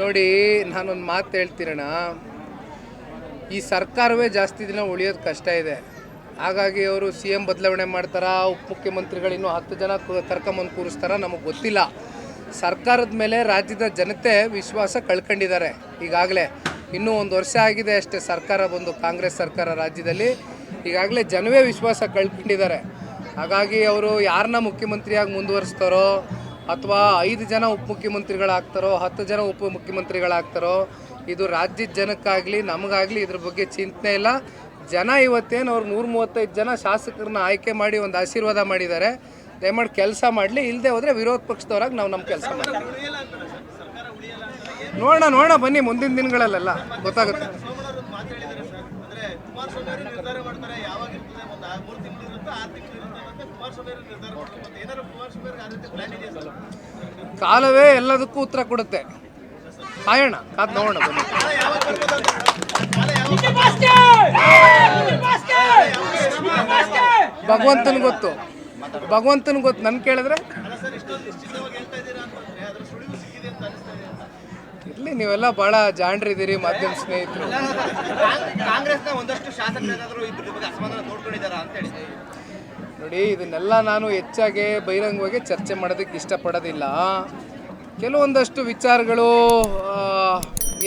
ನೋಡಿ ನಾನೊಂದು ಮಾತು ಹೇಳ್ತೀರಣ್ಣ. ಈ ಸರ್ಕಾರವೇ ಜಾಸ್ತಿ ದಿನ ಉಳಿಯೋದು ಕಷ್ಟ ಇದೆ. ಹಾಗಾಗಿ ಅವರು ಸಿ ಎಂ ಬದಲಾವಣೆ ಮಾಡ್ತಾರಾ ಉಪಮುಖ್ಯಮಂತ್ರಿಗಳು ಇನ್ನೂ ಹತ್ತು ಜನ ಕರ್ಕೊಂಬಂದು ಕೂರಿಸ್ತಾರ ನಮಗೆ ಗೊತ್ತಿಲ್ಲ. ಸರ್ಕಾರದ ಮೇಲೆ ರಾಜ್ಯದ ಜನತೆ ವಿಶ್ವಾಸ ಕಳ್ಕೊಂಡಿದ್ದಾರೆ ಈಗಾಗಲೇ. ಇನ್ನೂ ಒಂದು ವರ್ಷ ಆಗಿದೆ ಅಷ್ಟೇ ಸರ್ಕಾರ ಬಂದು ಕಾಂಗ್ರೆಸ್ ಸರ್ಕಾರ ರಾಜ್ಯದಲ್ಲಿ. ಈಗಾಗಲೇ ಜನವೇ ವಿಶ್ವಾಸ ಕಳ್ಕೊಂಡಿದ್ದಾರೆ. ಹಾಗಾಗಿ ಅವರು ಯಾರನ್ನ ಮುಖ್ಯಮಂತ್ರಿಯಾಗಿ ಮುಂದುವರಿಸ್ತಾರೋ ಅಥವಾ ಐದು ಜನ ಉಪಮುಖ್ಯಮಂತ್ರಿಗಳಾಗ್ತಾರೋ, ಹತ್ತು ಜನ ಉಪಮುಖ್ಯಮಂತ್ರಿಗಳಾಗ್ತಾರೋ, ಇದು ರಾಜ್ಯದ ಜನಕ್ಕಾಗಲಿ, ನಮಗಾಗಲಿ ಇದ್ರ ಬಗ್ಗೆ ಚಿಂತನೆ ಇಲ್ಲ. ಜನ ಇವತ್ತೇನು ಅವ್ರು ನೂರ ಮೂವತ್ತೈದು ಜನ ಶಾಸಕರನ್ನ ಆಯ್ಕೆ ಮಾಡಿ ಒಂದು ಆಶೀರ್ವಾದ ಮಾಡಿದ್ದಾರೆ. ದಯಮಾಡಿ ಕೆಲಸ ಮಾಡಲಿ ಇಲ್ಲದೆ ಹೋದರೆ ವಿರೋಧ ಪಕ್ಷದವ್ರಾಗ ನಾವು ನಮ್ಮ ಕೆಲಸ ಮಾಡ್ತೀವಿ. ನೋಡೋಣ ನೋಡೋಣ, ಬನ್ನಿ ಮುಂದಿನ ದಿನಗಳಲ್ಲೆಲ್ಲ. ಗೊತ್ತಾಗುತ್ತೆ. ಕಾಲವೇ ಎಲ್ಲದಕ್ಕೂ ಉತ್ತರ ಕೊಡುತ್ತೆ. ಕಾಯೋಣ ಕಾದ್ ನೋಡೋಣ ಭಗವಂತನ ಗೊತ್ತು. ಭಗವಂತನ ಗೊತ್ತು. ನನ್ ಕೇಳಿದ್ರೆ? ಇರ್ಲಿ ಸರ್ ಇಷ್ಟೊಂದು ನಿಶ್ಚಿತವಾಗಿ ಹೇಳ್ತಾ ಇದ್ದೀರಾ ಅಂತಂದ್ರೆ ಅದ್ರ ಸುಳಿವು ಸಿಕ್ಕಿದೆ ಅಂತ ಅನಿಸ್ತಾ ಇದೆ ಅಂತ. ಇರ್ಲಿ ನೀವೆಲ್ಲ ಭಾಳ ಜಾಣ್ರಿದ್ದೀರಿ ಮಾಧ್ಯಮ ಸ್ನೇಹಿತರು. ಕಾಂಗ್ರೆಸ್ನ ಒಂದಷ್ಟು ಶಾಸಕರೇನಾದರೂ ನೋಡಿ, ಇದನ್ನೆಲ್ಲ ನಾನು ಹೆಚ್ಚಾಗಿ ಬಹಿರಂಗವಾಗಿ ಚರ್ಚೆ ಮಾಡೋದಕ್ಕೆ ಇಷ್ಟಪಡೋದಿಲ್ಲ. ಕೆಲವೊಂದಷ್ಟು ವಿಚಾರಗಳು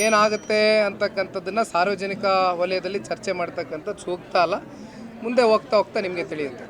ಏನಾಗುತ್ತೆ ಅಂತಕ್ಕಂಥದ್ದನ್ನು ಸಾರ್ವಜನಿಕ ವಲಯದಲ್ಲಿ ಚರ್ಚೆ ಮಾಡ್ತಕ್ಕಂಥದ್ದು ಸೂಕ್ತ ಅಲ್ಲ. ಮುಂದೆ ಹೋಗ್ತಾ ಹೋಗ್ತಾ ನಿಮಗೆ ತಿಳಿಯುತ್ತೆ.